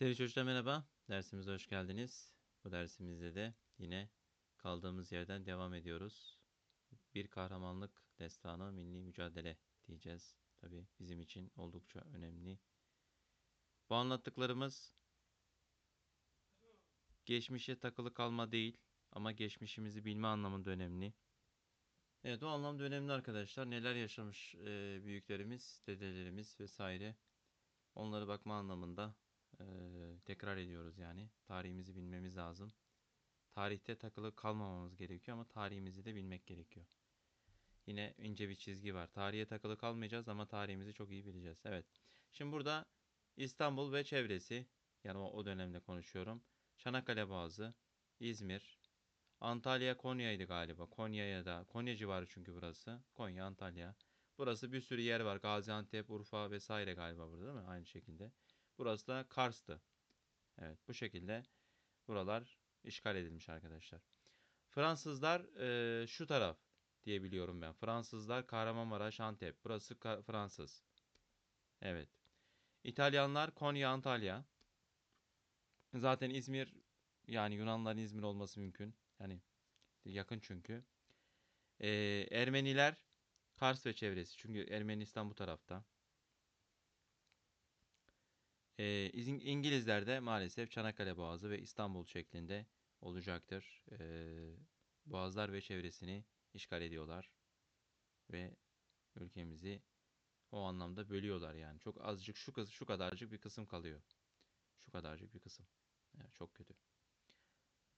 Sevgili çocuklar merhaba. Dersimize hoş geldiniz. Bu dersimizde de yine kaldığımız yerden devam ediyoruz. Bir kahramanlık destanı, milli mücadele diyeceğiz. Tabii bizim için oldukça önemli. Bu anlattıklarımız geçmişe takılı kalma değil ama geçmişimizi bilme anlamında önemli. Evet o anlamda önemli arkadaşlar. Neler yaşamış e, büyüklerimiz, dedelerimiz vesaire. Onları bakma anlamında ee, tekrar ediyoruz yani. Tarihimizi bilmemiz lazım. Tarihte takılı kalmamamız gerekiyor ama tarihimizi de bilmek gerekiyor. Yine ince bir çizgi var. Tarihe takılı kalmayacağız ama tarihimizi çok iyi bileceğiz. Evet. Şimdi burada İstanbul ve çevresi yani o, dönemde konuşuyorum. Çanakkale Boğazı, İzmir, Antalya Konya'ydı galiba. Konya'ya da Konya civarı çünkü burası. Konya, Antalya. Burası bir sürü yer var. Gaziantep, Urfa vesaire galiba burada değil mi? Aynı şekilde. Burası da Kars'tı. Evet bu şekilde buralar işgal edilmiş arkadaşlar. Fransızlar e, şu taraf diye biliyorum ben. Fransızlar Kahramanmaraş, Antep. Burası Ka- Fransız. Evet. İtalyanlar Konya, Antalya. Zaten İzmir yani Yunanların İzmir olması mümkün. Yani yakın çünkü. E, Ermeniler Kars ve çevresi. Çünkü Ermenistan bu tarafta. Ee, İngilizler de maalesef Çanakkale Boğazı ve İstanbul şeklinde olacaktır. Ee, Boğazlar ve çevresini işgal ediyorlar ve ülkemizi o anlamda bölüyorlar yani. Çok azıcık şu şu kadarcık bir kısım kalıyor. Şu kadarcık bir kısım. Yani çok kötü.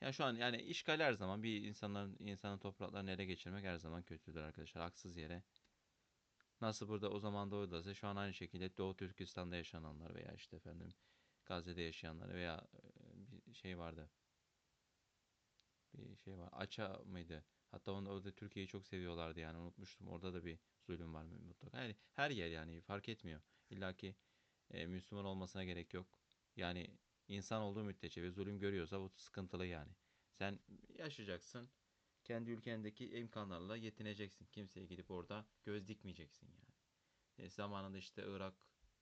Ya şu an yani işgal her zaman bir insanların insanın topraklarını ele geçirmek her zaman kötüdür arkadaşlar. Haksız yere Nasıl burada o zaman doğudaysa şu an aynı şekilde Doğu Türkistan'da yaşananlar veya işte efendim Gazze'de yaşayanlar veya bir şey vardı. Bir şey var. Aça mıydı? Hatta onu orada Türkiye'yi çok seviyorlardı yani unutmuştum. Orada da bir zulüm var mutlaka. Yani her yer yani fark etmiyor. İlla ki e, Müslüman olmasına gerek yok. Yani insan olduğu müddetçe ve zulüm görüyorsa bu sıkıntılı yani. Sen yaşayacaksın kendi ülkendeki imkanlarla yetineceksin. Kimseye gidip orada göz dikmeyeceksin yani. E, zamanında işte Irak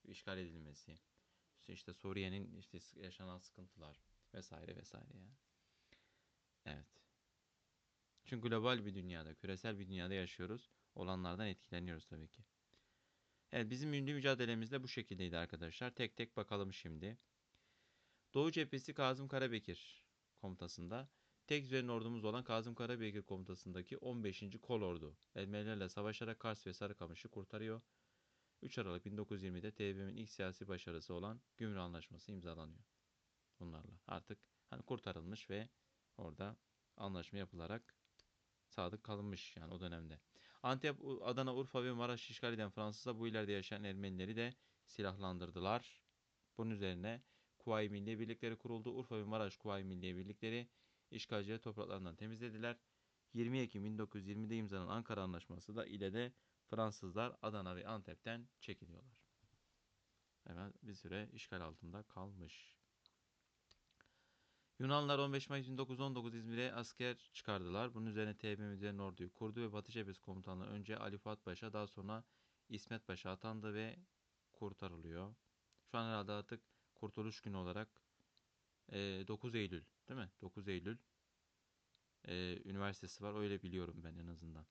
işgal edilmesi, işte Suriye'nin işte yaşanan sıkıntılar vesaire vesaire yani. Evet. Çünkü global bir dünyada, küresel bir dünyada yaşıyoruz. Olanlardan etkileniyoruz tabii ki. Evet bizim milli mücadelemizde de bu şekildeydi arkadaşlar. Tek tek bakalım şimdi. Doğu cephesi Kazım Karabekir komutasında Tek üzerine ordumuz olan Kazım Karabekir komutasındaki 15. Kolordu Ermenilerle savaşarak Kars ve Sarıkamış'ı kurtarıyor. 3 Aralık 1920'de TBMM'in ilk siyasi başarısı olan Gümrük Anlaşması imzalanıyor. Bunlarla artık hani kurtarılmış ve orada anlaşma yapılarak sadık kalınmış yani o dönemde. Antep, Adana, Urfa ve Maraş işgal eden Fransızlar bu ileride yaşayan Ermenileri de silahlandırdılar. Bunun üzerine Kuvayi Milliye Birlikleri kuruldu. Urfa ve Maraş Kuvayi Milliye Birlikleri işgalcileri topraklarından temizlediler. 20 Ekim 1920'de imzalanan Ankara Anlaşması da ile de Fransızlar Adana ve Antep'ten çekiliyorlar. Hemen bir süre işgal altında kalmış. Yunanlar 15 Mayıs 1919 İzmir'e asker çıkardılar. Bunun üzerine TBMM üzerine orduyu kurdu ve Batı Cephesi komutanlığı önce Ali Fuat Paşa daha sonra İsmet Paşa atandı ve kurtarılıyor. Şu an herhalde artık kurtuluş günü olarak 9 Eylül Değil mi? 9 Eylül e, üniversitesi var. Öyle biliyorum ben en azından.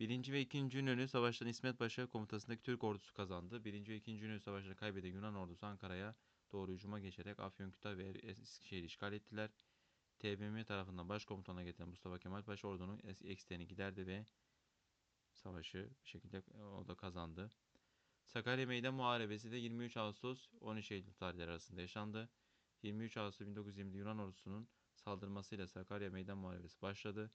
Birinci ve ikinci İnönü Savaşı'ndan İsmet Paşa komutasındaki Türk ordusu kazandı. Birinci ve ikinci İnönü Savaşı'nı kaybeden Yunan ordusu Ankara'ya doğru hücuma geçerek Afyonkütahya ve Eskişehir'i işgal ettiler. TBMM tarafından başkomutana getiren Mustafa Kemal Paşa ordunun eksilerini giderdi ve savaşı bir şekilde o da kazandı. Sakarya Meydan Muharebesi de 23 Ağustos 13 Eylül tarihleri arasında yaşandı. 23 Ağustos 1920'de Yunan ordusunun saldırmasıyla Sakarya Meydan Muharebesi başladı.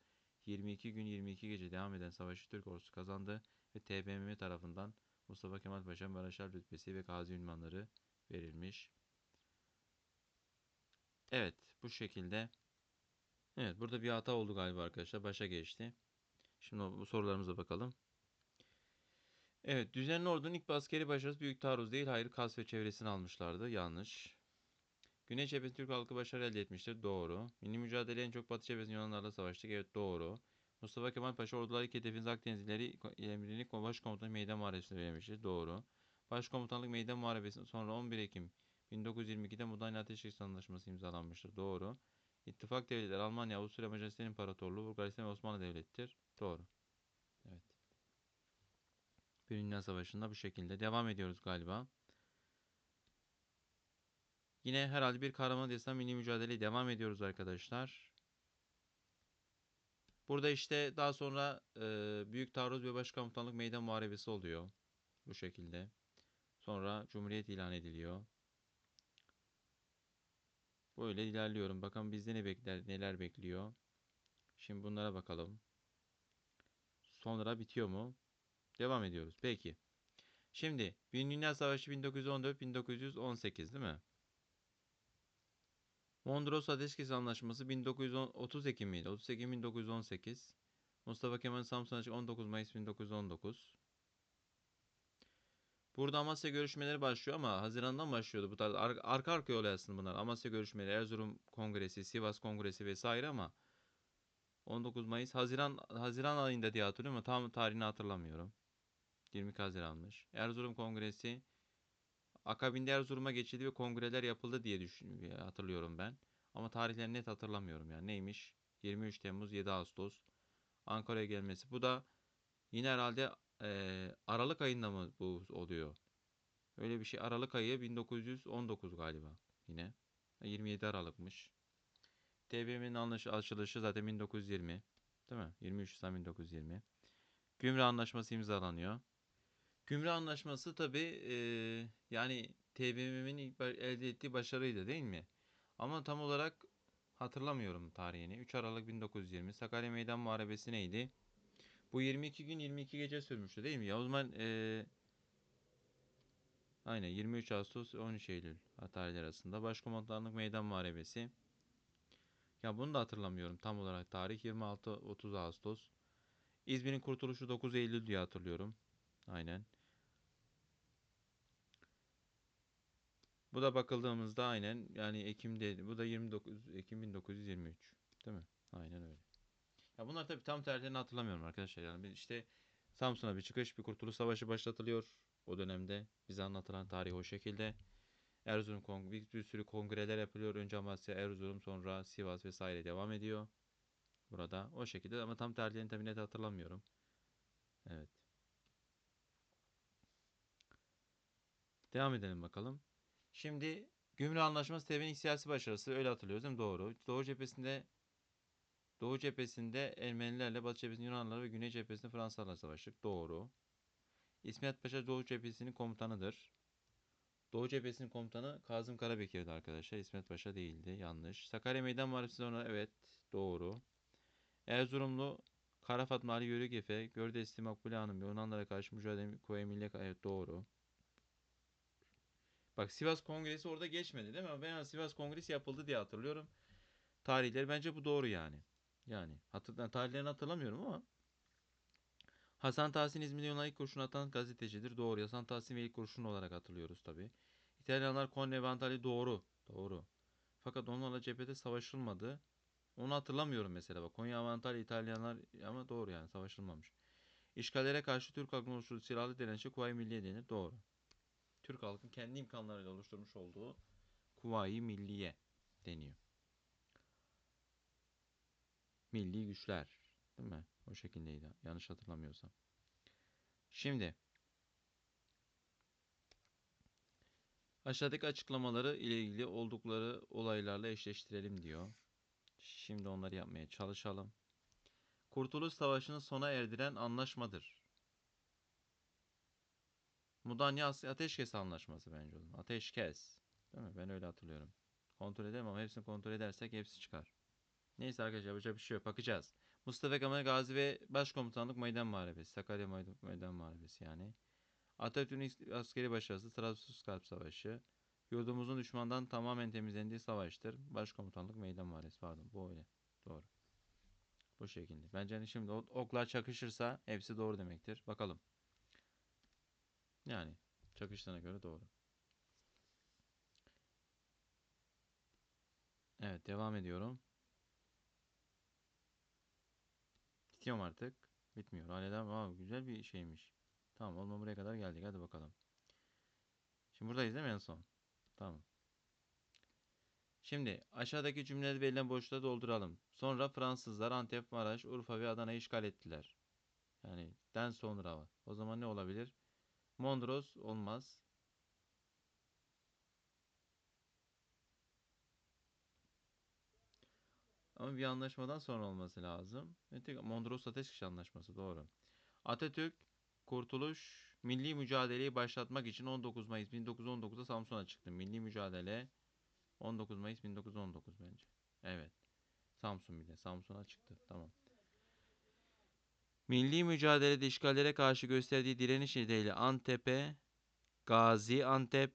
22 gün 22 gece devam eden savaşı Türk ordusu kazandı ve TBMM tarafından Mustafa Kemal Paşa Maraşal rütbesi ve gazi ünvanları verilmiş. Evet bu şekilde. Evet burada bir hata oldu galiba arkadaşlar. Başa geçti. Şimdi bu sorularımıza bakalım. Evet düzenli ordunun ilk askeri başarısı büyük taarruz değil. Hayır Kas ve çevresini almışlardı. Yanlış. Güney cephesi Türk halkı başarı elde etmiştir. Doğru. Milli mücadele en çok Batı cephesinde Yunanlarla savaştık. Evet doğru. Mustafa Kemal Paşa orduları hedefiniz Akdeniz ileri emrini başkomutanı meydan muharebesine vermiştir. Doğru. Başkomutanlık Meydan Muharebesi sonra 11 Ekim 1922'de Mudanya Ateşkes Anlaşması imzalanmıştır. Doğru. İttifak devletleri Almanya, Avusturya, Macaristan İmparatorluğu, Bulgaristan ve Osmanlı Devleti'dir. Doğru. Evet. Birinci Dünya Savaşı'nda bu şekilde. Devam ediyoruz galiba. Yine herhalde bir kahraman desem milli mücadeleye devam ediyoruz arkadaşlar. Burada işte daha sonra e, Büyük Taarruz ve Başkomutanlık Meydan Muharebesi oluyor. Bu şekilde. Sonra Cumhuriyet ilan ediliyor. Böyle ilerliyorum. Bakalım bizde ne bekler, neler bekliyor. Şimdi bunlara bakalım. Sonra bitiyor mu? Devam ediyoruz. Peki. Şimdi Birinci Dünya Savaşı 1914-1918 değil mi? Mondros Ateşkes Anlaşması 1930 Ekim miydi? 30 Ekim 1918. Mustafa Kemal Samsun Açık 19 Mayıs 1919. Burada Amasya görüşmeleri başlıyor ama Haziran'dan başlıyordu bu tarz. Ar- arka arkaya oluyor aslında bunlar. Amasya görüşmeleri, Erzurum Kongresi, Sivas Kongresi vesaire ama 19 Mayıs Haziran Haziran ayında diye hatırlıyorum ama tam tarihini hatırlamıyorum. 22 Haziran'mış. Erzurum Kongresi akabinde Erzurum'a geçildi ve kongreler yapıldı diye düşün hatırlıyorum ben. Ama tarihlerini net hatırlamıyorum yani. Neymiş? 23 Temmuz 7 Ağustos Ankara'ya gelmesi. Bu da yine herhalde eee, Aralık ayında mı bu oluyor? Öyle bir şey. Aralık ayı 1919 galiba yine. 27 Aralık'mış. TBMM'nin açılışı zaten 1920. Değil mi? 23 Nisan 1920. Gümrük Anlaşması imzalanıyor. Gümrük Anlaşması tabii eee, yani TBMM'nin ilk elde ettiği başarıydı değil mi? Ama tam olarak hatırlamıyorum tarihini. 3 Aralık 1920. Sakarya Meydan Muharebesi neydi? Bu 22 gün 22 gece sürmüştü değil mi? Ya o zaman eee aynen 23 Ağustos 13 Eylül tarihleri arasında Başkomutanlık Meydan Muharebesi. Ya bunu da hatırlamıyorum tam olarak tarih 26-30 Ağustos. İzmir'in kurtuluşu 9 Eylül diye hatırlıyorum. Aynen. Bu da bakıldığımızda aynen yani Ekim'de bu da 29 Ekim 1923 değil mi? Aynen öyle. Ya bunlar tabii tam tarihlerini hatırlamıyorum arkadaşlar. Yani işte Samsun'a bir çıkış, bir kurtuluş savaşı başlatılıyor o dönemde. Bize anlatılan tarih o şekilde. Erzurum kong bir, bir sürü kongreler yapılıyor. Önce Amasya, Erzurum, sonra Sivas vesaire devam ediyor. Burada o şekilde ama tam tarihlerini tabii net hatırlamıyorum. Evet. Devam edelim bakalım. Şimdi Gümrük Anlaşması TB'nin siyasi başarısı öyle hatırlıyoruz değil mi? Doğru. Doğu cephesinde Doğu cephesinde Ermenilerle, Batı cephesinde Yunanlılar ve Güney cephesinde Fransızlarla savaştık. Doğru. İsmet Paşa Doğu cephesinin komutanıdır. Doğu cephesinin komutanı Kazım Karabekir'di arkadaşlar. İsmet Paşa değildi. Yanlış. Sakarya Meydan Muharebesi sonra evet doğru. Erzurumlu Kara Fatma Ali Yörük Efe, Gördesli Makbule Hanım Yunanlara karşı mücadele Kuvve Milliye evet doğru. Bak Sivas Kongresi orada geçmedi değil mi? Ben Sivas Kongresi yapıldı diye hatırlıyorum. Tarihleri bence bu doğru yani. Yani hatırlan tarihlerini hatırlamıyorum ama Hasan Tahsin İzmir'de Yunan ilk kurşun atan gazetecidir. Doğru. Hasan Tahsin ve ilk kurşun olarak hatırlıyoruz tabi. İtalyanlar Konne ve Antalya doğru. Doğru. Fakat onlarla cephede savaşılmadı. Onu hatırlamıyorum mesela. Bak Konya Antalya İtalyanlar ama doğru yani savaşılmamış. İşgallere karşı Türk halkının oluşturduğu silahlı direnişe Kuvayi Milliye denir. Doğru. Türk halkının kendi imkanlarıyla oluşturmuş olduğu Kuvayi Milliye deniyor. Milli güçler. Değil mi? O şekildeydi. Yanlış hatırlamıyorsam. Şimdi aşağıdaki açıklamaları ile ilgili oldukları olaylarla eşleştirelim diyor. Şimdi onları yapmaya çalışalım. Kurtuluş Savaşı'nı sona erdiren anlaşmadır. Mudanya Ateşkes Anlaşması bence o zaman. Ateşkes. Değil mi? Ben öyle hatırlıyorum. Kontrol edemem ama hepsini kontrol edersek hepsi çıkar. Neyse arkadaşlar yapacak bir şey yok. Bakacağız. Mustafa Kemal Gazi ve Başkomutanlık Meydan Muharebesi. Sakarya Meydan, Muharebesi yani. Atatürk'ün askeri başarısı Trabzonspor Savaşı. Yurdumuzun düşmandan tamamen temizlendiği savaştır. Başkomutanlık Meydan Muharebesi. Pardon bu öyle. Doğru. Bu şekilde. Bence hani şimdi oklar çakışırsa hepsi doğru demektir. Bakalım. Yani çakıştığına göre doğru. Evet devam ediyorum. Bitiyorum artık. Bitmiyor. Hala devam. Güzel bir şeymiş. Tamam olma buraya kadar geldik. Hadi bakalım. Buradayız değil mi en son? Tamam. Şimdi aşağıdaki cümleleri verilen boşluğa dolduralım. Sonra Fransızlar Antep, Maraş, Urfa ve Adana'yı işgal ettiler. Yani den sonra. O zaman ne olabilir? Mondros olmaz. Ama bir anlaşmadan sonra olması lazım. Tek Mondros Ateşkes Anlaşması doğru. Atatürk Kurtuluş milli mücadeleyi başlatmak için 19 Mayıs 1919'da Samsun'a çıktı. Milli mücadele 19 Mayıs 1919 bence. Evet. Samsun bir de. Samsun'a çıktı. Tamam. Milli mücadelede işgallere karşı gösterdiği direniş nedeniyle Antep'e, Gazi Antep,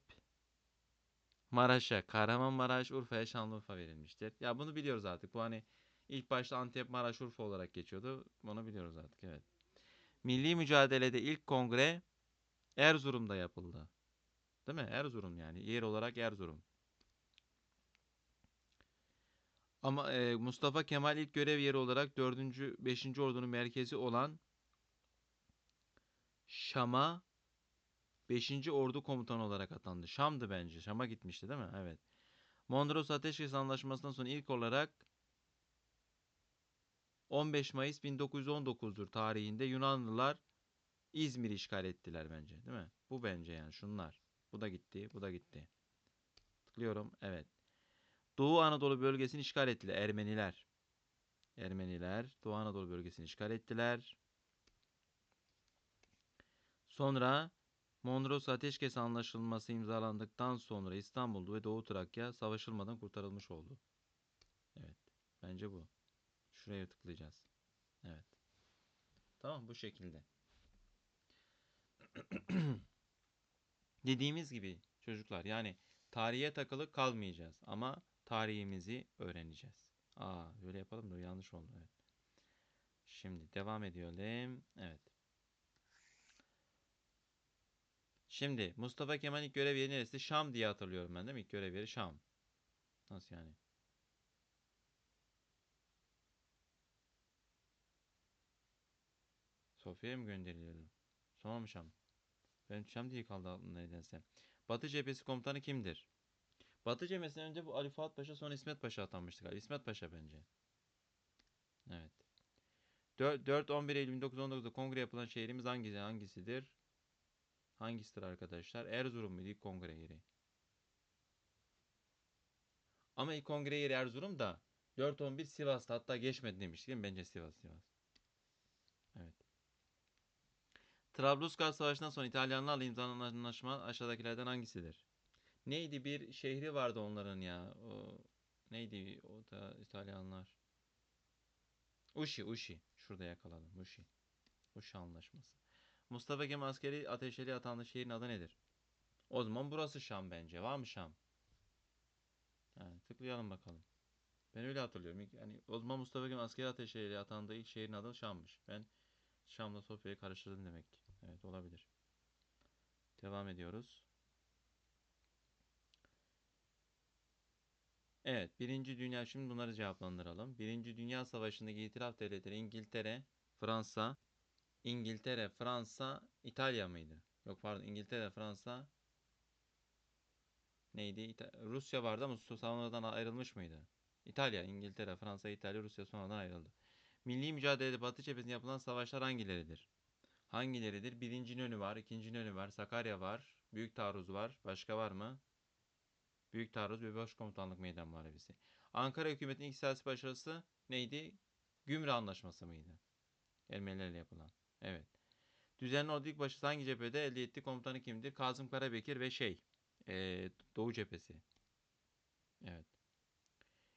Maraş'a, Kahramanmaraş, Urfa'ya Şanlıurfa verilmiştir. Ya bunu biliyoruz artık. Bu hani ilk başta Antep, Maraş, Urfa olarak geçiyordu. Bunu biliyoruz artık. Evet. Milli mücadelede ilk kongre Erzurum'da yapıldı. Değil mi? Erzurum yani. Yer olarak Erzurum. Ama e, Mustafa Kemal ilk görev yeri olarak 4. 5. ordunun merkezi olan Şam'a 5. Ordu Komutanı olarak atandı. Şam'dı bence. Şam'a gitmişti değil mi? Evet. Mondros Ateşkes Anlaşması'ndan sonra ilk olarak 15 Mayıs 1919'dur tarihinde Yunanlılar İzmir işgal ettiler bence. Değil mi? Bu bence yani şunlar. Bu da gitti. Bu da gitti. Tıklıyorum. Evet. Doğu Anadolu bölgesini işgal ettiler. Ermeniler. Ermeniler Doğu Anadolu bölgesini işgal ettiler. Sonra Mondros Ateşkes Anlaşılması imzalandıktan sonra İstanbul ve Doğu Trakya savaşılmadan kurtarılmış oldu. Evet. Bence bu. Şuraya tıklayacağız. Evet. Tamam bu şekilde. Dediğimiz gibi çocuklar yani tarihe takılı kalmayacağız ama tarihimizi öğreneceğiz. Aa böyle yapalım da yanlış oldu. Evet. Şimdi devam edelim. Evet. Şimdi Mustafa Kemal ilk görev yeri neresi? Şam diye hatırlıyorum ben değil mi? İlk görev yeri Şam. Nasıl yani? Sofya'ya mı gönderiliyordu? Sonra mı Şam? Ben Şam diye kaldı aklımda nedense. Batı cephesi komutanı kimdir? Batı cephesinden önce bu Ali Fuat Paşa sonra İsmet Paşa atanmıştı galiba. İsmet Paşa bence. Evet. 4-11 Eylül 1919'da kongre yapılan şehrimiz hangisi, hangisidir? Hangisidir arkadaşlar? Erzurum muydu ilk kongre yeri? Ama ilk kongre yeri Erzurum da 4-11 Sivas'ta hatta geçmedi demiştik? Bence Sivas Sivas. Evet. Trablusgar Savaşı'ndan sonra İtalyanlarla imzalanan anlaşma aşağıdakilerden hangisidir? Neydi bir şehri vardı onların ya. O, neydi o da İtalyanlar? Uşi, Uşi. Şurada yakaladım. Uşi. Uşi anlaşması. Mustafa Kemal askeri ateşeli atanlı şehrin adı nedir? O zaman burası Şam bence. Var mı Şam? Yani tıklayalım bakalım. Ben öyle hatırlıyorum. Yani o zaman Mustafa Kemal askeri ateşeli atandığı ilk şehrin adı Şam'mış. Ben Şam'la Sofya'yı karıştırdım demek ki. Evet olabilir. Devam ediyoruz. Evet, Birinci Dünya şimdi bunları cevaplandıralım. Birinci Dünya Savaşı'ndaki itilaf devletleri İngiltere, Fransa, İngiltere, Fransa, İtalya mıydı? Yok pardon, İngiltere, Fransa neydi? İta Rusya vardı ama sonradan ayrılmış mıydı? İtalya, İngiltere, Fransa, İtalya, Rusya sonradan ayrıldı. Milli mücadelede Batı cephesinde yapılan savaşlar hangileridir? Hangileridir? Birinci önü var, ikinci önü var, Sakarya var, Büyük Taarruz var. Başka var mı? Büyük Taarruz ve Başkomutanlık Meydan Muharebesi. Ankara hükümetinin ilk siyasi başarısı neydi? Gümrü Anlaşması mıydı? Ermenilerle yapılan. Evet. Düzenli ordu ilk başta hangi cephede elde etti? Komutanı kimdir? Kazım Karabekir ve şey. Ee, Doğu cephesi. Evet.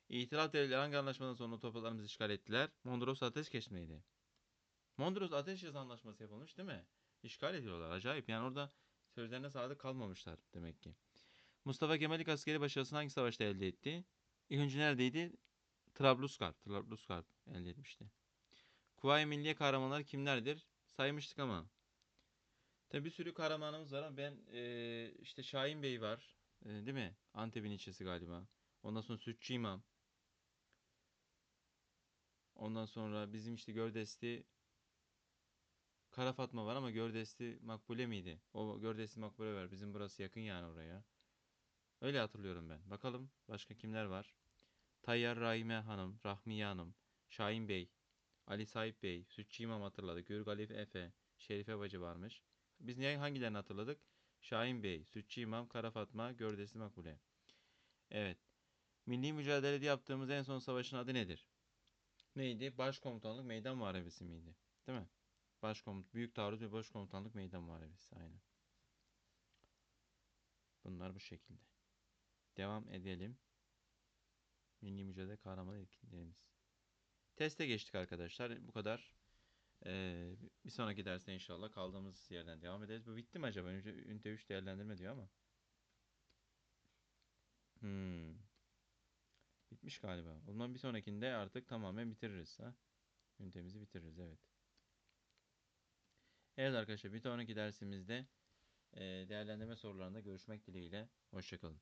İtilaf devletleri hangi anlaşmadan sonra topraklarımızı işgal ettiler? Mondros Ateşkes miydi? Mondros Ateşkes Anlaşması yapılmış değil mi? İşgal ediyorlar. Acayip. Yani orada sözlerine sadık kalmamışlar demek ki. Mustafa Kemal askeri başarısını hangi savaşta elde etti? İlk önce neredeydi? Trablusgarp. Trablusgarp elde etmişti. Kuvayi Milliye kahramanları kimlerdir? Saymıştık ama. Tabi bir sürü kahramanımız var ama ben e, işte Şahin Bey var. E, değil mi? Antep'in ilçesi galiba. Ondan sonra Sütçü İmam. Ondan sonra bizim işte Gördes'ti Kara Fatma var ama Gördesli Makbule miydi? O Gördesli Makbule var. Bizim burası yakın yani oraya. Öyle hatırlıyorum ben. Bakalım başka kimler var? Tayyar Rahime Hanım, Rahmiye Hanım, Şahin Bey, Ali Sahip Bey, Sütçü İmam hatırladık. Gürg Alif Efe, Şerife Bacı varmış. Biz niye hangilerini hatırladık? Şahin Bey, Sütçü İmam, Kara Fatma, Gördesli Makbule. Evet. Milli mücadelede yaptığımız en son savaşın adı nedir? Neydi? Başkomutanlık Meydan Muharebesi miydi? Değil mi? Başkomut Büyük Taarruz ve Başkomutanlık Meydan Muharebesi aynen. Bunlar bu şekilde. Devam edelim. Milli mücadele kahraman etkinliklerimiz. Teste geçtik arkadaşlar. Bu kadar. Ee, bir sonraki derste inşallah kaldığımız yerden devam ederiz. Bu bitti mi acaba? Önce ünite 3 değerlendirme diyor ama. Hmm. Bitmiş galiba. O zaman bir sonrakinde artık tamamen bitiririz ha. Ünitemizi bitiririz evet. Evet arkadaşlar bir sonraki dersimizde e, değerlendirme sorularında görüşmek dileğiyle. Hoşçakalın.